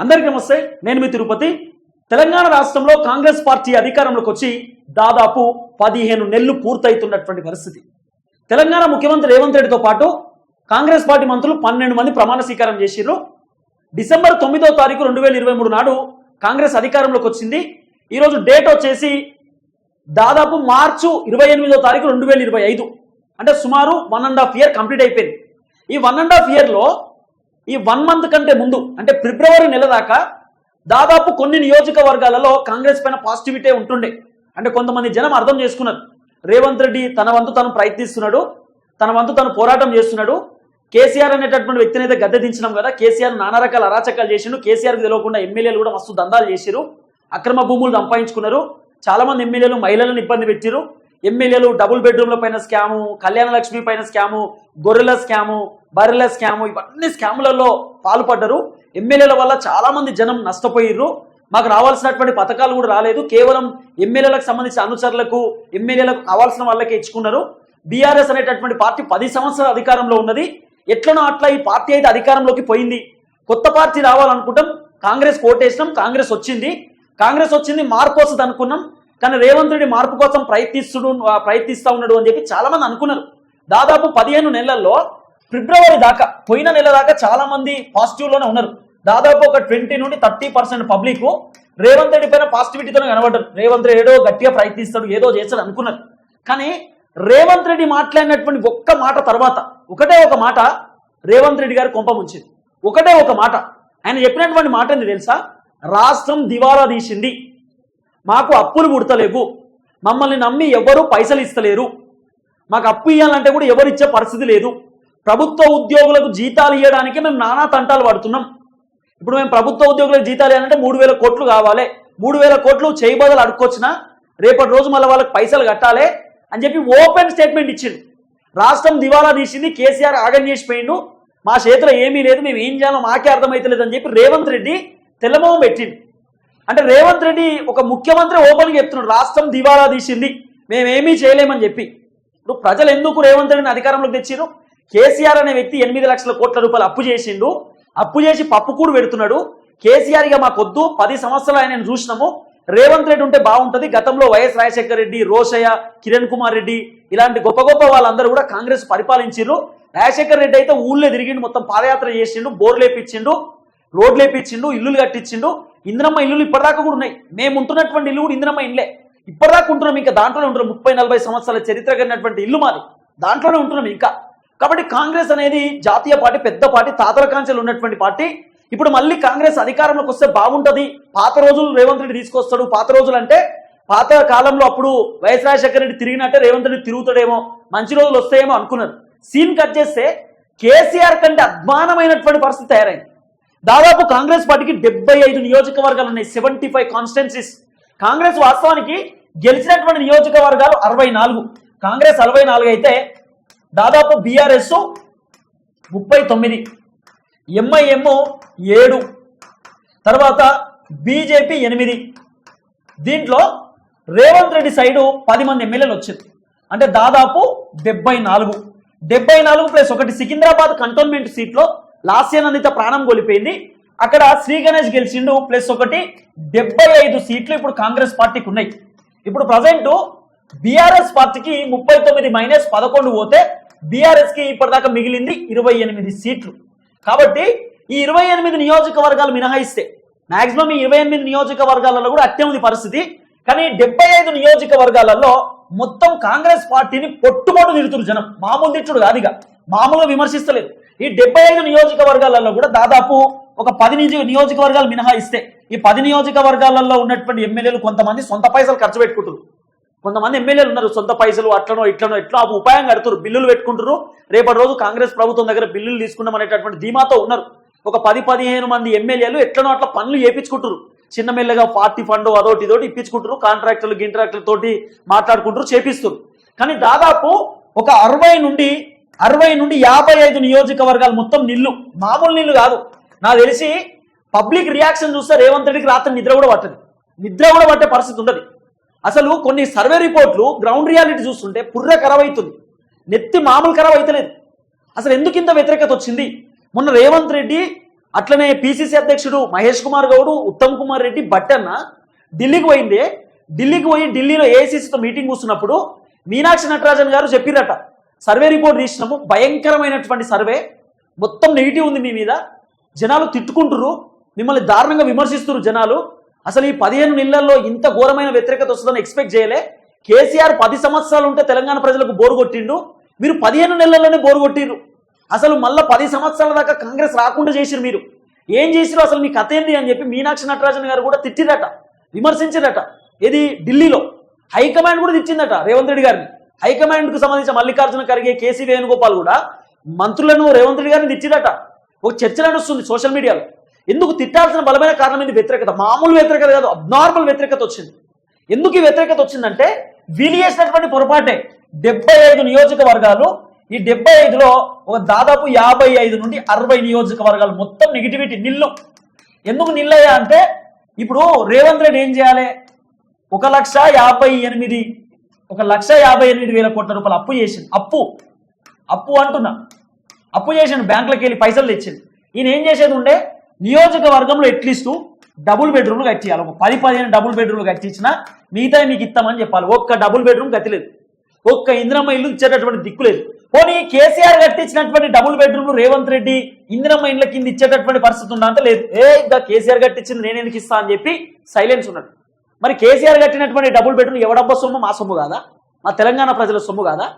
అందరికీ నమస్తే నేను మీ తిరుపతి. తెలంగాణ రాష్ట్రంలో కాంగ్రెస్ పార్టీ అధికారంలోకి వచ్చి దాదాపు పదిహేను నెలలు పూర్తయితున్నటువంటి పరిస్థితి. తెలంగాణ ముఖ్యమంత్రి రేవంత్ రెడ్డితో పాటు కాంగ్రెస్ పార్టీ మంత్రులు పన్నెండు మంది ప్రమాణ స్వీకారం చేసిర్రు. డిసెంబర్ తొమ్మిదో తారీఖు రెండు వేల ఇరవై మూడు నాడు కాంగ్రెస్ అధికారంలోకి వచ్చింది. ఈరోజు డేట్ వచ్చేసి దాదాపు మార్చు ఇరవై ఎనిమిదో తారీఖు రెండు వేల ఇరవై ఐదు. అంటే సుమారు one and half year complete అయిపోయింది. ఈ వన్ అండ్ హాఫ్ ఇయర్లో ఈ వన్ మంత్ కంటే ముందు అంటే ఫిబ్రవరి నెల దాకా దాదాపు కొన్ని నియోజకవర్గాలలో కాంగ్రెస్ పైన పాజిటివిటీ ఉంటుండే. అంటే కొంతమంది జనం అర్థం చేసుకున్నారు. రేవంత్ రెడ్డి తన వంతు తను ప్రయత్నిస్తున్నాడు తన వంతు తను పోరాటం చేస్తున్నాడు. కేసీఆర్ అనేటటువంటి వ్యక్తిని అయితే గద్దె దించినాం కదా కేసీఆర్ నానా రకాల అరాచకాలు చేసిండు. కేసీఆర్కి తెలియకుండా ఎమ్మెల్యేలు కూడా మస్తు దందాలు చేసిరు అక్రమ భూములు సంపాదించుకున్నారు చాలా మంది ఎమ్మెల్యేలు మహిళలను ఇబ్బంది పెట్టిరు ఎమ్మెల్యేలు డబుల్ బెడ్రూమ్ల పైన స్కాము కళ్యాణ లక్ష్మి పైన స్కాము గొర్రెల స్కాము బర్రెల స్కాము ఇవన్నీ స్కాములలో పాల్పడ్డరు. ఎమ్మెల్యేల వల్ల చాలామంది జనం నష్టపోయిర్రు. మాకు రావాల్సినటువంటి పథకాలు కూడా రాలేదు. కేవలం ఎమ్మెల్యేలకు సంబంధించిన అనుచరులకు ఎమ్మెల్యేలకు కావాల్సిన వాళ్ళకే ఇచ్చుకున్నారు. బీఆర్ఎస్ అనేటటువంటి పార్టీ పది సంవత్సరాల అధికారంలో ఉన్నది. ఎట్లనో అట్లా ఈ పార్టీ అయితే అధికారంలోకి పోయింది. కొత్త పార్టీ రావాలనుకుంటాం. కాంగ్రెస్ కోటేసినాం కాంగ్రెస్ వచ్చింది. కాంగ్రెస్ వచ్చింది మార్పు వస్తుంది అనుకున్నాం. కానీ రేవంత్ రెడ్డి మార్పు కోసం ప్రయత్నిస్తుడు ప్రయత్నిస్తూ ప్రయత్నిస్తా ఉన్నాడు అని చెప్పి చాలా మంది అనుకున్నారు. దాదాపు పదిహేను నెలల్లో ఫిబ్రవరి దాకా పోయిన నెల దాకా చాలా మంది పాజిటివ్లోనే ఉన్నారు. దాదాపు ఒక ట్వంటీ నుండి thirty percent public Revanth Reddy పైన పాజిటివిటీతోనే కనబడ్డారు. రేవంత్ రెడ్డి ఏదో గట్టిగా ప్రయత్నిస్తాడు ఏదో చేస్తాడు అనుకున్నారు. కానీ రేవంత్ రెడ్డి మాట్లాడినటువంటి ఒక్క మాట తర్వాత ఒకటే ఒక మాట రేవంత్ రెడ్డి గారు కొంప ముంచింది. ఒకటే ఒక మాట. ఆయన చెప్పినటువంటి మాట ఏంది తెలుసా? రాష్ట్రం దివాలా తీసింది. మాకు అప్పులు పుడతలేవు. మమ్మల్ని నమ్మి ఎవరు పైసలు ఇస్తలేరు. మాకు అప్పు ఇవ్వాలంటే కూడా ఎవరు ఇచ్చే పరిస్థితి లేదు. ప్రభుత్వ ఉద్యోగులకు జీతాలు ఇవ్వడానికి మేము నానా తంటాలు పడుతున్నాం. ఇప్పుడు మేము ప్రభుత్వ ఉద్యోగులకు జీతాలు ఇవ్వాలంటే మూడు వేల కోట్లు కావాలి. మూడు వేల కోట్లు చేయి బదులు అడుక్కొచ్చినా రేపటి రోజు మళ్ళీ వాళ్ళకి పైసలు కట్టాలి అని చెప్పి ఓపెన్ స్టేట్మెంట్ ఇచ్చిండు. రాష్ట్రం దివాలా తీసింది కేసీఆర్ ఆగం చేసిపోయిండు మా చేతిలో ఏమీ లేదు మేము ఏం చేయాలో మాకే అర్థమైతలేదు అని చెప్పి రేవంత్ రెడ్డి తెల్లమోహం పెట్టింది అంటే రేవంత్ రెడ్డి ఒక ముఖ్యమంత్రి ఓపెన్గా చెప్తున్నాడు రాష్ట్రం దివాలా తీసింది మేమేమీ చేయలేమని చెప్పి. ఇప్పుడు ప్రజలు ఎందుకు రేవంత్ రెడ్డిని అధికారంలోకి తెచ్చిరు కేసీఆర్ అనే వ్యక్తి ఎనిమిది లక్షల కోట్ల రూపాయలు అప్పు చేసిండు. అప్పు చేసి పప్పు కూడా పెడుతున్నాడు. కేసీఆర్ ఇక మాకొద్దు. పది సంవత్సరాలు ఆయన చూసినాము. రేవంత్ రెడ్డి ఉంటే బాగుంటుంది. గతంలో వైఎస్ రాజశేఖర రెడ్డి రోషయ్య కిరణ్ కుమార్ రెడ్డి ఇలాంటి గొప్ప గొప్ప వాళ్ళందరూ కూడా కాంగ్రెస్ పరిపాలించారు రాజశేఖర రెడ్డి అయితే ఊళ్ళో తిరిగిండు మొత్తం పాదయాత్ర చేసిండు బోర్లేపించిండు రోడ్లేపించిండు రోడ్లు వేపించిండు ఇల్లులు కట్టించిండు. ఇంద్రమ్మ ఇల్లులు ఇప్పటిదాకా కూడా ఉన్నాయి. మేము ఉంటున్నటువంటి ఇల్లు కూడా ఇంద్రమ్మ ఇల్లే. ఇప్పటిదాకా ఉంటున్నాం. ఇంకా దాంట్లోనే ఉంటున్నాం. ముప్పై నలభై సంవత్సరాల చరిత్ర కలిగినటువంటి ఇల్లు మాది. దాంట్లోనే ఉంటున్నాం ఇంకా. కాబట్టి కాంగ్రెస్ అనేది జాతీయ పార్టీ పెద్ద పార్టీ తాతల కాంచెలు ఉన్నటువంటి పార్టీ. ఇప్పుడు మళ్ళీ కాంగ్రెస్ అధికారంలోకి వస్తే బాగుంటుంది. పాత రోజులు రేవంత్ రెడ్డి తీసుకొస్తాడు. పాత రోజులు అంటే పాత కాలంలో అప్పుడు వైఎస్ రాజశేఖర రెడ్డి తిరిగినట్టే రేవంత్ రెడ్డి తిరుగుతాడేమో మంచి రోజులు వస్తాయేమో అనుకున్నారు. సీన్ కట్ చేస్తే కేసీఆర్ కంటే అద్మానమైనటువంటి పరిస్థితి తయారైంది. దాదాపు కాంగ్రెస్ పార్టీకి డెబ్బై ఐదు నియోజకవర్గాలు ఉన్నాయి సెవెంటీ ఫైవ్ కాన్స్టిట్యున్సీస్ కాంగ్రెస్ వాస్తవానికి గెలిచినటువంటి నియోజకవర్గాలు అరవై నాలుగు. కాంగ్రెస్ అరవై నాలుగు అయితే దాదాపు బీఆర్ఎస్ ముప్పై తొమ్మిది ఎంఐఎం ఏడు తర్వాత బీజేపీ ఎనిమిది. దీంట్లో రేవంత్ రెడ్డి సైడు పది మంది ఎమ్మెల్యేలు వచ్చింది అంటే దాదాపు డెబ్బై నాలుగు. డెబ్బై నాలుగు ప్లస్ ఒకటి సికింద్రాబాద్ కంటోన్మెంట్ సీట్లో లాస్యానందిత ప్రాణం కోల్పోయింది. అక్కడ శ్రీ గణేష్ గెలిచిండు ప్లస్ ఒకటి డెబ్బై ఐదు సీట్లు ఇప్పుడు కాంగ్రెస్ పార్టీకి ఉన్నాయి. ఇప్పుడు ప్రజెంట్ బీఆర్ఎస్ పార్టీకి ముప్పై తొమ్మిది మైనస్ పదకొండు పోతే బీఆర్ఎస్కి ఇప్పటిదాకా మిగిలింది ఇరవై ఎనిమిది సీట్లు. కాబట్టి ఈ ఇరవై ఎనిమిది నియోజకవర్గాలు మినహాయిస్తే మాక్సిమం ఈ ఇరవై ఎనిమిది నియోజకవర్గాలలో కూడా అత్యమది పరిస్థితి. కానీ డెబ్బై ఐదు నియోజకవర్గాలలో మొత్తం కాంగ్రెస్ పార్టీని పొట్టుమొట్టు తిరుగుతున్నారు జనం. మామూలు తిట్టుడు కాదు ఇక మామూలుగా విమర్శిస్తలేదు. ఈ డెబ్బై ఐదు నియోజకవర్గాలలో కూడా దాదాపు ఒక పది నియోజకవర్గాలు మినహాయిస్తే ఈ పది నియోజకవర్గాలలో ఉన్నటువంటి ఎమ్మెల్యేలు కొంతమంది సొంత పైసలు ఖర్చు పెట్టుకుంటారు. కొంతమంది ఎమ్మెల్యేలు ఉన్నారు సొంత పైసలు అట్లనో ఇట్లనో ఎట్లా ఆ ఉపాయం కడుతున్నారు బిల్లులు పెట్టుకుంటారు రేపటి రోజు కాంగ్రెస్ ప్రభుత్వం దగ్గర బిల్లులు తీసుకున్నాం అనేటటువంటి ధీమాతో ఉన్నారు. ఒక పది పదిహేను మంది ఎమ్మెల్యేలు ఎట్లనో అట్లా పనులు చేపించుకుంటారు చిన్న మెల్లగా పార్టీ ఫండ్ అదోటి ఇదోటి ఇప్పించుకుంటారు కాంట్రాక్టర్లు గింట్రాక్టర్ల తోటి మాట్లాడుకుంటారు చేపిస్తారు కానీ దాదాపు ఒక అరవై నుండి అరవై నుండి యాభై ఐదు నియోజకవర్గాలు మొత్తం నిల్లు. మామూలు నిల్లు కాదు. నాకు తెలిసి పబ్లిక్ రియాక్షన్ చూస్తే రేవంత్ రెడ్డికి రాత్రి నిద్ర కూడా పట్టదు. నిద్ర కూడా పట్టే పరిస్థితి ఉండదు. అసలు కొన్ని సర్వే రిపోర్ట్లు గ్రౌండ్ రియాలిటీ చూస్తుంటే పుర్ర ఖరాబ్ అవుతుంది నెత్తి మామూలు ఖరాబ్ అవుతలేదు అసలు ఎందుకు ఇంత వ్యతిరేకత వచ్చింది? మొన్న రేవంత్ రెడ్డి అట్లనే పిసిసి అధ్యక్షుడు మహేష్ కుమార్ గౌడు ఉత్తమ్ కుమార్ రెడ్డి బట్టన్న ఢిల్లీకి పోయిందే. ఢిల్లీకి పోయి ఢిల్లీలో ఏఐసిసితో మీటింగ్ కూర్చున్నప్పుడు మీనాక్షి నటరాజన్ గారు చెప్పిరట సర్వే రిపోర్ట్ తీసినాము భయంకరమైనటువంటి సర్వే మొత్తం నెగిటివ్ ఉంది మీ మీద. జనాలు తిట్టుకుంటురు మిమ్మల్ని దారుణంగా విమర్శిస్తున్నారు జనాలు. అసలు ఈ పదిహేను నెలల్లో ఇంత ఘోరమైన వ్యతిరేకత వస్తుందని ఎక్స్పెక్ట్ చేయలే? కేసీఆర్ పది సంవత్సరాలు ఉంటే తెలంగాణ ప్రజలకు బోరు కొట్టిండు. మీరు పదిహేను నెలల్లోనే బోరు కొట్టిండ్రు అసలు మళ్ళీ పది సంవత్సరాల దాకా కాంగ్రెస్ రాకుండా చేసిరు మీరు. ఏం చేసిరు అసలు మీ కథ ఏంది అని చెప్పి మీనాక్షి నటరాజన్ గారు కూడా తిట్టిరట విమర్శించిరట ఇది ఢిల్లీలో. హైకమాండ్ కూడా తిట్టిందట రేవంత్ రెడ్డి గారిని. హైకమాండ్కు సంబంధించిన మల్లికార్జున ఖర్గే కేసీ వేణుగోపాల్ కూడా మంత్రులను రేవంత్ రెడ్డి గారిని తిట్టిరట ఒక చర్చ నడుస్తుంది సోషల్ మీడియాలో. ఎందుకు తిట్టాల్సిన బలమైన కారణం ఏంది వ్యతిరేకత. మామూలు వ్యతిరేకత కాదు అబ్నార్మల్ వ్యతిరేకత వచ్చింది. ఎందుకు ఈ వ్యతిరేకత వచ్చిందంటే వీలు చేసినటువంటి పొరపాటే డెబ్బై ఐదు నియోజకవర్గాలు ఈ డెబ్బై ఐదులో ఒక దాదాపు యాభై ఐదు నుండి అరవై నియోజకవర్గాలు మొత్తం నెగిటివిటీ నిల్లు. ఎందుకు నిల్లయ్యా అంటే ఇప్పుడు రేవంత్ రెడ్డి ఏం చేయాలి? ఒక లక్ష యాభై ఎనిమిది ఒక లక్ష యాభై ఎనిమిది వేల కోట్ల రూపాయలు అప్పు చేసింది అప్పు. అప్పు అంటున్నా. అప్పు చేసిండు బ్యాంకులకు వెళ్ళి పైసలు తెచ్చింది ఈయన ఏం చేసేది ఉండే? నియోజకవర్గంలో ఎట్లీస్ట్ డబుల్ బెడ్రూమ్లు కట్టియాలి. ఒక పది పదిహేను డబుల్ బెడ్రూమ్లు కట్టించినా మిగతా మీకు ఇస్తామని చెప్పాలి. ఒక్క డబుల్ బెడ్రూమ్ గతిలేదు ఒక్క ఇందిరమ్మ ఇల్లు ఇచ్చేటటువంటి దిక్కు లేదు. పోనీ కేసీఆర్ కట్టించినటువంటి డబుల్ బెడ్రూమ్లు రేవంత్ రెడ్డి ఇందిరమ్మ ఇండ్ల కింద ఇచ్చేటటువంటి పరిస్థితి ఉందా అంటే లేదు. ఏ ఇంకా కేసీఆర్ కట్టించింది నేను ఎందుకు ఇస్తా అని చెప్పి సైలెన్స్ ఉన్నాడు. మరి కేసీఆర్ కట్టినటువంటి డబుల్ బెడ్రూమ్ ఎవడబ్బ సొమ్ము? మా సొమ్ము కాదా? మా తెలంగాణ ప్రజల సొమ్ము కాదా?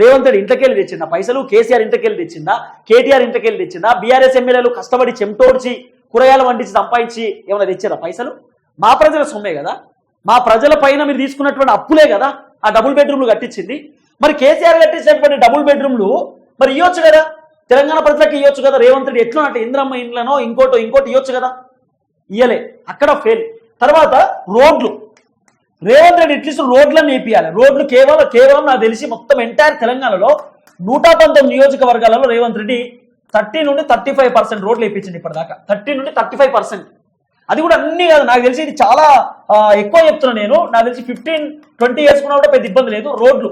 రేవంత్ రెడ్డి ఇంటకెళ్ళి తెచ్చిందా? పైసలు కేసీఆర్ ఇంటకెళ్ళి తెచ్చిందా? కేటీఆర్ ఇంటకెళ్ళి తెచ్చిందా? బీఆర్ఎస్ ఎమ్మెల్యేలు కష్టపడి చెమటోడ్చి కూరగాయలు వండించి సంపాదించి ఏమైనా తెచ్చారా పైసలు? మా ప్రజల సొమ్మే కదా. మా ప్రజల పైన మీరు తీసుకున్నటువంటి అప్పులే కదా. ఆ డబుల్ బెడ్రూమ్లు కట్టించింది. మరి కేసీఆర్ కట్టించినటువంటి డబుల్ బెడ్రూమ్లు మరి ఇవ్వచ్చు కదా. తెలంగాణ ప్రజలకు ఇవ్వచ్చు కదా. రేవంత్ రెడ్డి ఎట్లా అంటే ఇంద్రమ్మ ఇండ్లనో ఇంకోటో ఇంకోటి ఇవ్వచ్చు కదా. ఇయ్యలే. అక్కడ ఫెయిల్ తర్వాత రోడ్లు. రేవంత్ రెడ్డి ఇట్లీస్ట్ రోడ్లను వేపియాలి రోడ్లు కేవలం కేవలం నాకు తెలిసి మొత్తం ఎంటైర్ తెలంగాణలో నూట పంతొమ్మిది నియోజకవర్గాలలో రేవంత్ రెడ్డి థర్టీ నుండి థర్టీ ఫైవ్ పర్సెంట్ రోడ్లు వేయించండి ఇప్పటిదాకా. థర్టీ నుండి థర్టీ ఫైవ్ పర్సెంట్. అది కూడా అన్ని కాదు నాకు తెలిసి ఇది చాలా ఎక్కువ చెప్తున్నా నేను. నాకు తెలిసి ఫిఫ్టీన్ ట్వంటీ ఇయర్స్ కూడా పెద్ద ఇబ్బంది లేదు రోడ్లు.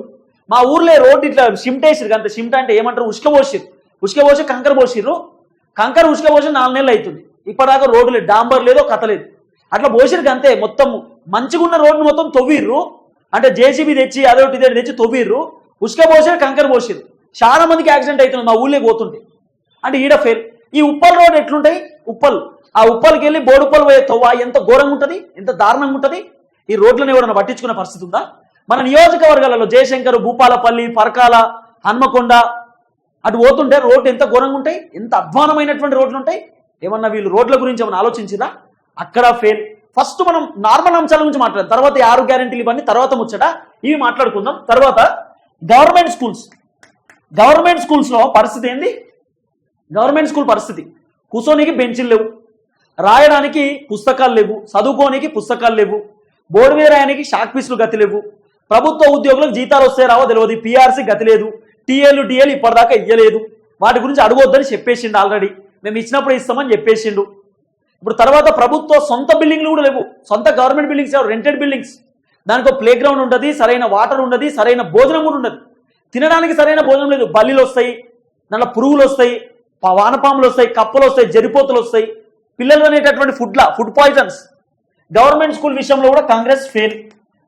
మా ఊర్లో రోడ్డు ఇట్లా షిమ్ట్ వేసిరు అంత షిమ్ట్ అంటే ఏమంటారు? ఉష్క పోసిరు ఉష్క పోసి కంకర పోసిర్రు. కంకర ఉష్క పోసి నాలుగు నెలలు అవుతుంది ఇప్పటిదాకా రోడ్డు లేదు డాంబర్ లేదో కథ లేదు. అట్లా పోసిరు అంతే మొత్తం మంచిగా ఉన్న రోడ్డు మొత్తం తవ్విర్రు. అంటే జేసీబీ తెచ్చి అదొకటి తెచ్చి తవ్విర్రు. ఉష్క పోసారు కంకర పోసిరు చాలా మందికి యాక్సిడెంట్ అవుతుంది మా ఊళ్ళో పోతుంటే. అంటే ఈడ ఫెయిల్ ఈ ఉప్పల్ రోడ్ ఎట్లుంటాయి ఉప్పల్. ఆ ఉప్పల్కి వెళ్ళి బోడుప్పల్ పోయే తవ్వ ఎంత ఘోరంగా ఉంటుంది? ఎంత దారుణంగా ఉంటుంది? ఈ రోడ్లను ఎవరైనా పట్టించుకునే పరిస్థితి ఉందా? మన నియోజకవర్గాలలో జయశంకర్ భూపాలపల్లి పరకాల హన్మకొండ అటు పోతుంటే రోడ్లు ఎంత ఘోరంగా ఉంటాయి? ఎంత అధ్వానమైనటువంటి రోడ్లు ఉంటాయి? ఏమన్నా వీళ్ళు రోడ్ల గురించి ఏమైనా ఆలోచించిరా అక్కడ ఫెయిల్ ఫస్ట్ మనం నార్మల్ అంశాల గురించి మాట్లాడదాం తర్వాత ఆరు గ్యారెంటీలు ఇవన్నీ తర్వాత ముచ్చట. ఇవి మాట్లాడుకుందాం. తర్వాత గవర్నమెంట్ స్కూల్స్ గవర్నమెంట్ స్కూల్స్లో పరిస్థితి ఏంది? గవర్నమెంట్ స్కూల్ పరిస్థితి. కూర్చోనికి బెంచీలు లేవు. రాయడానికి పుస్తకాలు లేవు. చదువుకోనికి పుస్తకాలు లేవు. బోర్డు మీద రాయడానికి షాక్ పీసులు గతి లేవు. ప్రభుత్వ ఉద్యోగులకు జీతాలు వస్తే రావో తెలియదు పీఆర్సీ గతి లేదు. టీఏలు డిఏలు ఇప్పటిదాకా ఇయ్యలేదు. వాటి గురించి అడగొద్దని చెప్పేసిండు ఆల్రెడీ. మేము ఇచ్చినప్పుడు ఇస్తామని చెప్పేసిండు. ఇప్పుడు తర్వాత ప్రభుత్వ సొంత బిల్డింగ్లు కూడా లేవు. సొంత గవర్నమెంట్ బిల్డింగ్స్ రెంటెడ్ బిల్డింగ్స్. దానికి ప్లే గ్రౌండ్ ఉండదు సరైన వాటర్ ఉండదు సరైన భోజనం కూడా ఉండదు. తినడానికి సరైన భోజనం లేదు. బల్లీలు వస్తాయి. దాంట్లో పురుగులు వస్తాయి. వానపాములు వస్తాయి కప్పలు వస్తాయి జరిపోతులు వస్తాయి. పిల్లలు అనేటటువంటి ఫుడ్లా ఫుడ్ పాయిజన్స్ గవర్నమెంట్ స్కూల్ విషయంలో కూడా కాంగ్రెస్ ఫెయిల్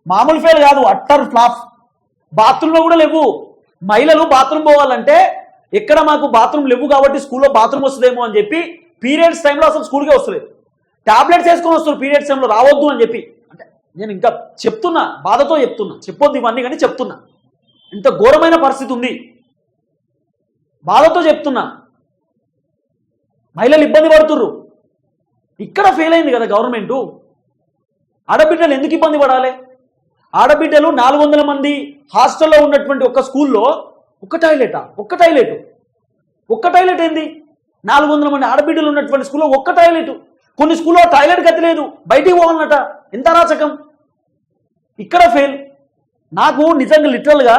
మామూలు ఫెయిల్ కాదు అట్టర్ ఫ్లాప్ బాత్రూంలో కూడా లేవు. మహిళలు బాత్రూమ్ పోవాలంటే ఎక్కడ మాకు బాత్రూమ్ లేవు కాబట్టి స్కూల్లో బాత్రూమ్ వస్తుందేమో అని చెప్పి పీరియడ్స్ టైంలో అసలు స్కూల్కే వస్తలేదు. టాబ్లెట్స్ వేసుకొని వస్తారు పీరియడ్స్ టైంలో రావద్దు అని చెప్పి. అంటే నేను ఇంకా చెప్తున్నా బాధతో చెప్తున్నా. చెప్పొద్దు ఇవన్నీ కానీ చెప్తున్నా. ఇంత ఘోరమైన పరిస్థితి ఉంది. బాధతో చెప్తున్నా. మహిళలు ఇబ్బంది పడుతుర్రు. ఇక్కడ ఫెయిల్ అయింది కదా గవర్నమెంటు ఆడబిడ్డలు ఎందుకు ఇబ్బంది పడాలి? ఆడబిడ్డలు నాలుగు వందల మంది హాస్టల్లో ఉన్నటువంటి ఒక స్కూల్లో ఒక్క టాయిలెటా ఒక్క టాయిలెట్ ఒక్క టాయిలెట్ ఏంది? నాలుగు వందల మంది ఆడబిడ్డలు ఉన్నటువంటి స్కూల్లో ఒక్క టాయిలెట్ కొన్ని స్కూల్లో టాయిలెట్ గతి లేదు. బయటికి పోవాలన్నట. ఎంత అరాచకం? ఇక్కడ ఫెయిల్ నాకు నిజంగా లిటరల్గా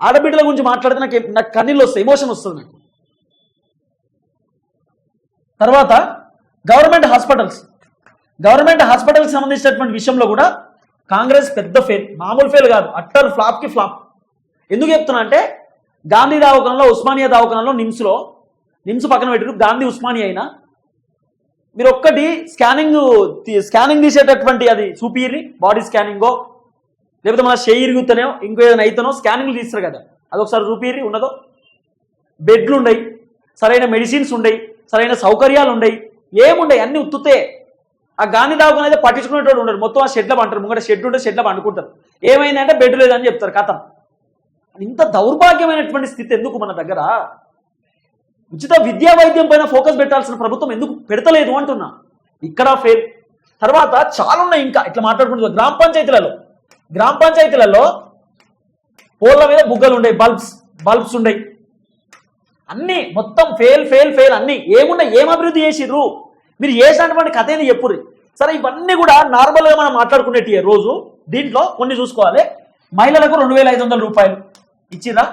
ఆడబిడ్డల గురించి మాట్లాడితే నాకు నాకు కన్నీళ్ళు వస్తాయి ఎమోషన్ వస్తుంది నాకు. తర్వాత గవర్నమెంట్ హాస్పిటల్స్. గవర్నమెంట్ హాస్పిటల్కి సంబంధించినటువంటి విషయంలో కూడా కాంగ్రెస్ పెద్ద ఫెయిల్ మామూలు ఫెయిల్ కాదు అట్టర్ ఫ్లాప్కి ఫ్లాప్. ఎందుకు చెప్తున్నా అంటే గాంధీ దావకంలో ఉస్మానియా దావకంలో నిమ్స్లో నిమ్స్ పక్కన పెట్టారు గాంధీ ఉస్మానియా అయినా మీరు ఒక్కటి స్కానింగ్ తీ- స్కానింగ్ తీసేటటువంటి అది చూపిరి బాడీ స్కానింగో లేకపోతే మన షేయి ఇరుగుతానో ఇంకో ఏదైనా అయితేనో స్కానింగ్లు తీస్తారు కదా. అదొకసారి రూపీరి ఉన్నదో? బెడ్లు ఉండయి సరైన మెడిసిన్స్ ఉండయి సరైన సౌకర్యాలు ఉండయి ఏముండయి అన్ని ఉత్తుతే ఆ గాని దాగుని అయితే పట్టించుకునేటోడు ఉండరు మొత్తం ఆ షెడ్లో పంటారు. ముంగట షెడ్ ఉంటే షెడ్లో పండుకుంటారు. ఏమైందంటే బెడ్ లేదని చెప్తారు కథం. ఇంత దౌర్భాగ్యమైనటువంటి స్థితి ఎందుకు మన దగ్గర? ఉచిత విద్యా వైద్యం పైన ఫోకస్ పెట్టాల్సిన ప్రభుత్వం ఎందుకు పెడతలేదు అంటున్నా. ఇక్కడ ఫెయిల్. తర్వాత చాలా ఉన్నాయి ఇంకా. ఇట్లా మాట్లాడుకుంటున్నా గ్రామ పంచాయతీలలో గ్రామ పంచాయతీలలో పోల్ల మీద బుగ్గలు ఉండయి బల్బ్స్ బల్బ్స్ ఉండేవి అన్నీ మొత్తం ఫెయిల్ ఫెయిల్ ఫెయిల్ అన్ని. ఏమున్నా ఏం అభివృద్ధి చేసిర్రు? మీరు చేసినటువంటి కథ ఏంది చెప్పుర్రి. సరే ఇవన్నీ కూడా నార్మల్గా మనం మాట్లాడుకునేటి రోజు దీంట్లో కొన్ని చూసుకోవాలి. మహిళలకు రెండు వేల ఐదు వందల రూపాయలు ఇచ్చిరా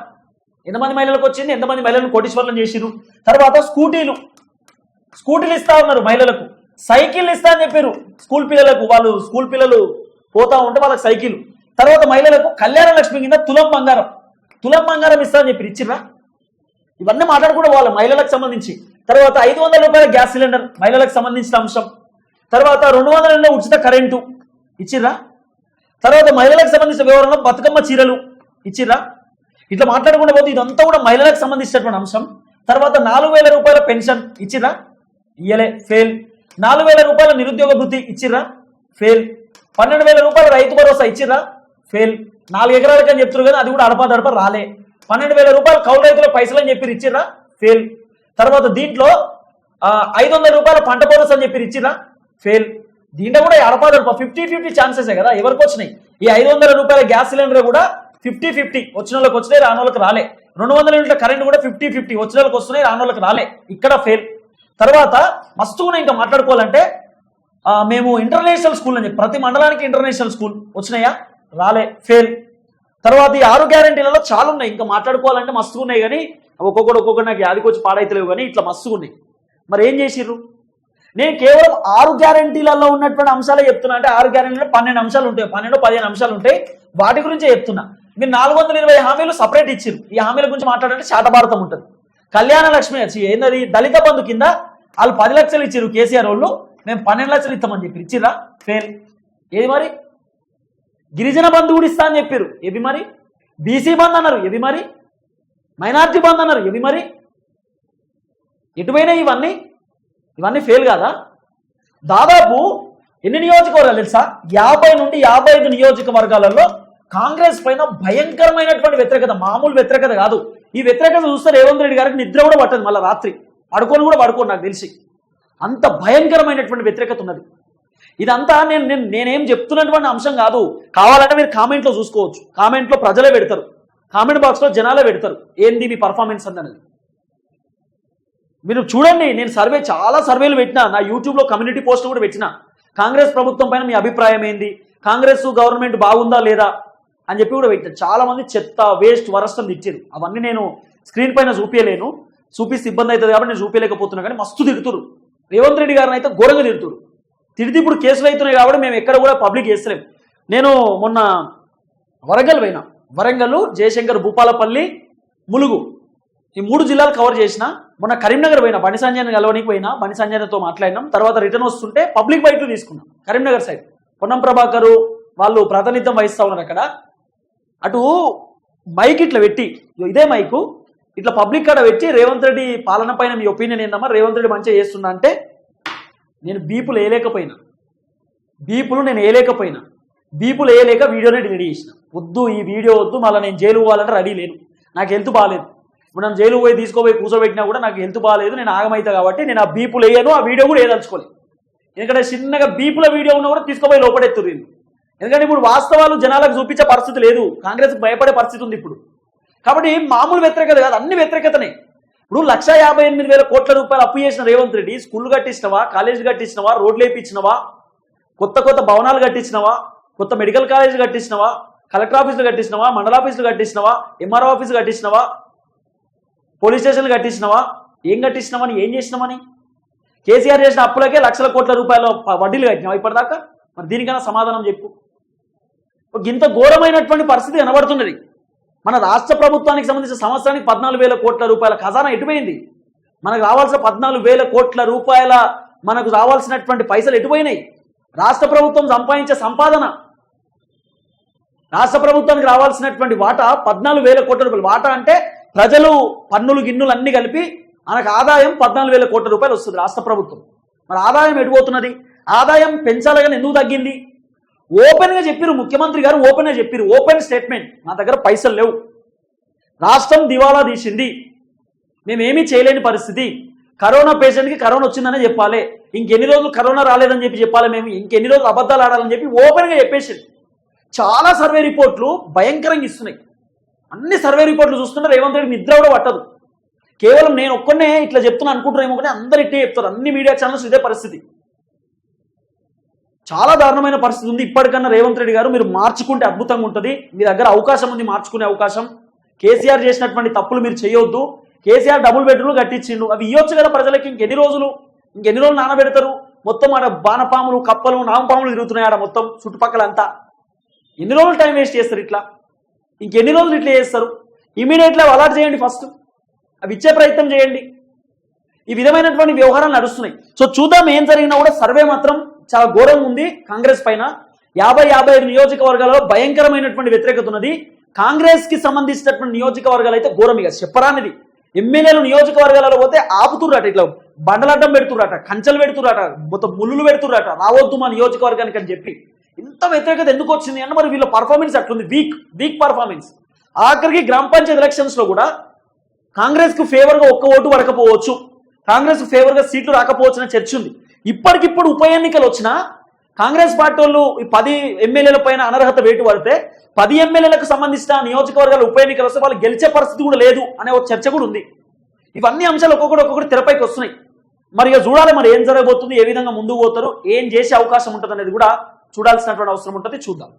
ఎంతమంది మహిళలకు వచ్చింది? ఎంతమంది మహిళలను కోటీశ్వరులను చేసిరు తర్వాత స్కూటీలు. స్కూటీలు ఇస్తా ఉన్నారు మహిళలకు. సైకిల్ ఇస్తా అని చెప్పారు స్కూల్ పిల్లలకు వాళ్ళు స్కూల్ పిల్లలు పోతా ఉంటే వాళ్ళకి సైకిల్. తర్వాత మహిళలకు కళ్యాణ లక్ష్మి కింద తులం బంగారం. తులం బంగారం ఇస్తా అని చెప్పి ఇచ్చిరా ఇవన్నీ మాట్లాడుకుంటే వాళ్ళ మహిళలకు సంబంధించి. తర్వాత ఐదు వందల రూపాయల గ్యాస్ సిలిండర్ మహిళలకు సంబంధించిన అంశం. తర్వాత రెండు వందల ఉచిత కరెంటు ఇచ్చిర్రా? తర్వాత మహిళలకు సంబంధించిన వివరంలో బతుకమ్మ చీరలు ఇచ్చిర్రా? ఇట్లా మాట్లాడకుండా పోతే ఇదంతా కూడా మహిళలకు సంబంధించినటువంటి అంశం. తర్వాత నాలుగు వేల రూపాయల పెన్షన్ ఇచ్చిర్రా? ఇయ్యలే ఫెయిల్ నాలుగు వేల రూపాయల నిరుద్యోగ వృత్తి ఇచ్చిర్రా? ఫెయిల్ పన్నెండు వేల రూపాయల రైతు భరోసా ఇచ్చిర్రా? ఫెయిల్ నాలుగు ఎకరాలకి చెప్తున్నారు కదా అది కూడా అడపా దడప రాలే. పన్నెండు వేల రూపాయలు కౌలు రైతుల పైసలు అని చెప్పి ఇచ్చిరా ఫెయిల్ తర్వాత దీంట్లో ఐదు వందల రూపాయల పంట బోనస్ అని చెప్పి ఇచ్చిరా ఫెయిల్ దీంట్లో కూడా అడపా ఫిఫ్టీ ఫిఫ్టీ ఛాన్సెసే కదా ఎవరికి వచ్చినాయి? ఈ ఐదు వందల రూపాయల గ్యాస్ సిలిండర్ కూడా ఫిఫ్టీ ఫిఫ్టీ వచ్చిన వాళ్ళకి వచ్చినాయి రాని వాళ్ళకి రాలే. రెండు వందల యూనిట్ల కరెంట్ కూడా ఫిఫ్టీ ఫిఫ్టీ వచ్చిన వాళ్ళకి వస్తున్నాయి రాని వాళ్ళకి రాలే. ఇక్కడ ఫెయిల్ తర్వాత మస్తుగా ఇంకా మాట్లాడుకోవాలంటే మేము ఇంటర్నేషనల్ స్కూల్ అని ప్రతి మండలానికి ఇంటర్నేషనల్ స్కూల్ వచ్చినాయా? రాలే. ఫెయిల్ తర్వాత ఈ ఆరు గ్యారంటీలలో చాలా ఉన్నాయి. ఇంకా మాట్లాడుకోవాలంటే మస్తుగా ఉన్నాయి కానీ ఒక్కొక్కటి ఒక్కొక్కటి నాకు యాదికి వచ్చి పాడైతలేవు కానీ ఇట్లా మస్తుగా ఉన్నాయి. మరి ఏం చేసిర్రు? నేను కేవలం ఆరు గ్యారంటీలలో ఉన్నటువంటి అంశాలే చెప్తున్నా. అంటే ఆరు గ్యారంటీలో పన్నెండు అంశాలు ఉంటాయి. పన్నెండు పదిహేను అంశాలు ఉంటాయి. వాటి గురించే చెప్తున్నా. మీరు నాలుగు వందల ఇరవై హామీలు సపరేట్ ఇచ్చిర్రు. ఈ హామీల గురించి మాట్లాడాలంటే శాతభారతం ఉంటుంది. కళ్యాణ లక్ష్మి వచ్చి ఏంటది దళిత బంధు కింద వాళ్ళు పది లక్షలు ఇచ్చిర్రు కేసీఆర్ వాళ్ళు. మేము పన్నెండు లక్షలు ఇస్తామని చెప్పి ఇచ్చిరా ఫెయిల్. ఏది మరి? గిరిజన బంధు కూడా ఇస్తా అని చెప్పారు ఏవి మరి? బీసీ బంద్ అన్నారు. ఏవి మరి? మైనార్టీ బంద్ అన్నారు. ఏవి మరి? ఎటువైనా ఇవన్నీ ఇవన్నీ ఫెయిల్ కాదా? దాదాపు ఎన్ని నియోజకవర్గాలు తెలుసా? యాభై నుండి యాభై ఐదు నియోజకవర్గాలలో కాంగ్రెస్ పైన భయంకరమైనటువంటి వ్యతిరేకత మామూలు వ్యతిరేకత కాదు. ఈ వ్యతిరేకత చూస్తే రేవంత్ రెడ్డి గారికి నిద్ర కూడా పట్టదు మళ్ళీ రాత్రి. పడుకొని కూడా పడుకోండి నాకు తెలిసి. అంత భయంకరమైనటువంటి వ్యతిరేకత ఉన్నది. ఇదంతా నేను నేను నేనేం చెప్తున్నటువంటి అంశం కాదు. కావాలంటే మీరు కామెంట్లో చూసుకోవచ్చు. కామెంట్లో ప్రజలే పెడతారు. కామెంట్ బాక్స్లో జనాలే పెడతారు. ఏంది మీ పర్ఫార్మెన్స్ అన్నది. మీరు చూడండి నేను సర్వే చాలా సర్వేలు పెట్టినా. నా యూట్యూబ్లో కమ్యూనిటీ పోస్ట్ కూడా పెట్టిన. కాంగ్రెస్ ప్రభుత్వం పైన మీ అభిప్రాయం ఏంది? కాంగ్రెస్ గవర్నమెంట్ బాగుందా లేదా? అని చెప్పి కూడా పెట్టారు చాలా మంది చెత్త వేస్ట్ వరస్ట్ అని అవన్నీ నేను స్క్రీన్ పైన చూపించలేను చూపిస్తే ఇబ్బంది అవుతుంది కాబట్టి నేను చూపించలేకపోతున్నా కానీ మస్తు తిడుతురు రేవంత్ రెడ్డి గారిని అయితే ఘోరంగా తిడుతురు తిడితే ఇప్పుడు కేసులు అవుతున్నాయి కాబట్టి మేము ఎక్కడ కూడా పబ్లిక్ చేస్తలేం. నేను మొన్న వరంగల్ పోయినా. వరంగల్ జయశంకర్ భూపాలపల్లి ములుగు ఈ మూడు జిల్లాలు కవర్ చేసిన. మొన్న కరీంనగర్ పోయినా బండి సంజయ్ కలవనికి పోయినా బండి సంజయ్తో మాట్లాడినాం. తర్వాత రిటర్న్ వస్తుంటే పబ్లిక్ బైక్లు తీసుకున్నాం కరీంనగర్ సైడ్. పొన్నం ప్రభాకరు వాళ్ళు ప్రాతినిధ్యం వహిస్తా ఉన్నారు అక్కడ. అటు మైక్ ఇట్లా పెట్టి ఇదే మైకు ఇట్లా పబ్లిక్ కాడ పెట్టి రేవంత్ రెడ్డి పాలన పైన మీ ఒపీనియన్ ఏందమ్మా? రేవంత్ రెడ్డి మంచిగా చేస్తున్నా అంటే నేను బీపులు వేయలేకపోయినా. బీపులు నేను వేయలేకపోయినా. బీపులు వేయలేక వీడియోనే రెడీ చేసిన. వద్దు ఈ వీడియో వద్దు మళ్ళీ నేను జైలు పోవాలంటే రెడీ లేను నాకు హెల్త్ బాగాలేదు ఇప్పుడు నన్ను జైలు పోయి తీసుకోపోయి కూర్చోబెట్టినా కూడా నాకు హెల్త్ బాగాలేదు నేను ఆగమైతా కాబట్టి నేను ఆ బీపులు వేయను ఆ వీడియో కూడా వేయదలుచుకోలేదు ఎందుకంటే చిన్నగా బీపుల వీడియో ఉన్నా కూడా తీసుకుపోయి లోపడెత్తురు నేను ఎందుకంటే ఇప్పుడు వాస్తవాలు జనాలకు చూపించే పరిస్థితి లేదు. కాంగ్రెస్కి భయపడే పరిస్థితి ఉంది ఇప్పుడు. కాబట్టి మామూలు వ్యతిరేకత కాదు అన్ని వ్యతిరేకతనే. ఇప్పుడు లక్ష యాభై ఎనిమిది వేల కోట్ల రూపాయలు అప్పు చేసిన రేవంత్ రెడ్డి స్కూల్ కట్టించినవా కాలేజ్ కట్టించినవా రోడ్లు వేయించినవా కొత్త కొత్త భవనాలు కట్టించినవా కొత్త మెడికల్ కాలేజీలు కట్టించినవా కలెక్టర్ ఆఫీసులు కట్టించినవా మండల ఆఫీసులు కట్టించినవా ఎంఆర్ఓ ఆఫీసు కట్టించినవా పోలీస్ స్టేషన్లు కట్టించినవా ఏం కట్టించినామని ఏం చేసినామని కేసీఆర్ చేసిన అప్పులకే లక్షల కోట్ల రూపాయల వడ్డీలు కట్టినావా ఇప్పటిదాకా మరి దీనికైనా సమాధానం చెప్పు. ఒక ఇంత ఘోరమైనటువంటి పరిస్థితి కనబడుతున్నది. మన రాష్ట్ర ప్రభుత్వానికి సంబంధించిన సంవత్సరానికి పద్నాలుగు వేల కోట్ల రూపాయల ఖజానా ఎటుపోయింది? మనకు రావాల్సిన పద్నాలుగు వేల కోట్ల రూపాయల మనకు రావాల్సినటువంటి పైసలు ఎటుపోయినాయి? రాష్ట్ర ప్రభుత్వం సంపాదించే సంపాదన. రాష్ట్ర ప్రభుత్వానికి రావాల్సినటువంటి వాటా పద్నాలుగు వేల కోట్ల రూపాయలు. వాటా అంటే ప్రజలు పన్నులు గిన్నులు అన్ని కలిపి మనకు ఆదాయం పద్నాలుగు వేల కోట్ల రూపాయలు వస్తుంది రాష్ట్ర ప్రభుత్వం. మరి ఆదాయం ఎటుపోతున్నది? ఆదాయం పెంచాలి కానీ ఎందుకు తగ్గింది? ఓపెన్గా చెప్పారు ముఖ్యమంత్రి గారు ఓపెన్గా చెప్పారు ఓపెన్ స్టేట్మెంట్. నా దగ్గర పైసలు లేవు. రాష్ట్రం దివాలా తీసింది. మేమేమీ చేయలేని పరిస్థితి. కరోనా పేషెంట్కి కరోనా వచ్చిందనే చెప్పాలి. ఇంకెన్ని రోజులు కరోనా రాలేదని చెప్పి చెప్పాలి మేము. ఇంకెన్ని రోజులు అబద్ధాలు ఆడాలని చెప్పి ఓపెన్గా చెప్పేసి చాలా సర్వే రిపోర్ట్లు భయంకరంగా ఇస్తున్నాయి. అన్ని సర్వే రిపోర్ట్లు చూస్తుంటే రేవంత్ రెడ్డి నిద్ర కూడా పట్టదు. కేవలం నేను ఒక్కనే ఇట్లా చెప్తున్నా అనుకుంటున్నామో కానీ అందరు ఇట్టే చెప్తారు. అన్ని మీడియా ఛానల్స్ ఇదే పరిస్థితి. చాలా దారుణమైన పరిస్థితి ఉంది. ఇప్పటికన్నా రేవంత్ రెడ్డి గారు మీరు మార్చుకుంటే అద్భుతంగా ఉంటుంది. మీ దగ్గర అవకాశం ఉంది మార్చుకునే అవకాశం. కేసీఆర్ చేసినటువంటి తప్పులు మీరు చేయొద్దు. కేసీఆర్ డబుల్ బెడ్రూమ్లు కట్టించిండు. అవి ఇవ్వచ్చు కదా ప్రజలకి. ఇంకెన్ని రోజులు? ఇంకెన్ని రోజులు నానబెడతారు? మొత్తం ఆడ బాణపాములు కప్పలు నామపాములు తిరుగుతున్నాయి ఆడ మొత్తం చుట్టుపక్కల అంతా ఎన్ని రోజులు టైం వేస్ట్ చేస్తారు ఇట్లా? ఇంకెన్ని రోజులు ఇట్లా చేస్తారు? ఇమీడియట్లీ అలాట్ చేయండి ఫస్ట్. అవి ఇచ్చే ప్రయత్నం చేయండి. ఈ విధమైనటువంటి వ్యవహారాలు నడుస్తున్నాయి. సో చూద్దాం ఏం జరిగినా కూడా సర్వే మాత్రం చాలా ఘోరంగా ఉంది. కాంగ్రెస్ పైన యాభై యాభై ఐదు నియోజకవర్గాలలో భయంకరమైనటువంటి వ్యతిరేకత ఉన్నది. కాంగ్రెస్కి సంబంధించినటువంటి నియోజకవర్గాలు అయితే ఘోరం ఇక. చెప్పరానిది. ఎమ్మెల్యేలు నియోజకవర్గాలలో పోతే ఆపుతుర్రట ఇట్లా బండలడ్డం పెడుతుర్రట కంచెలు పెడుతుర్రట మొత్తం ముళ్ళు పెడుతుర్రట. రావద్దు మా నియోజకవర్గానికి అని చెప్పి. ఇంత వ్యతిరేకత ఎందుకు వచ్చింది అంటే మరి వీళ్ళ పర్ఫార్మెన్స్ అట్లుంది. వీక్ వీక్ పర్ఫార్మెన్స్ ఆఖరికి గ్రామ పంచాయతీ ఎలక్షన్స్లో కూడా కాంగ్రెస్కు ఫేవర్గా ఒక్క ఓటు పడకపోవచ్చు. కాంగ్రెస్ ఫేవర్గా సీట్లు రాకపోవచ్చు అనే చర్చ ఉంది. ఇప్పటికిప్పుడు ఉప ఎన్నికలు వచ్చినా కాంగ్రెస్ పార్టీ వాళ్ళు ఈ పది ఎమ్మెల్యేల పైన అనర్హత వేటు పడితే పది ఎమ్మెల్యేలకు సంబంధించిన నియోజకవర్గాల ఉప ఎన్నికలు వస్తే వాళ్ళు గెలిచే పరిస్థితి కూడా లేదు అనే ఒక చర్చ కూడా ఉంది. ఇవన్నీ అంశాలు ఒక్కొక్కటి ఒక్కొక్కటి తెరపైకి వస్తున్నాయి. మరి ఇక చూడాలి మరి ఏం జరగబోతుంది ఏ విధంగా ముందుకు పోతారు ఏం చేసే అవకాశం ఉంటుంది అనేది కూడా చూడాల్సినటువంటి అవసరం ఉంటుంది చూద్దాం.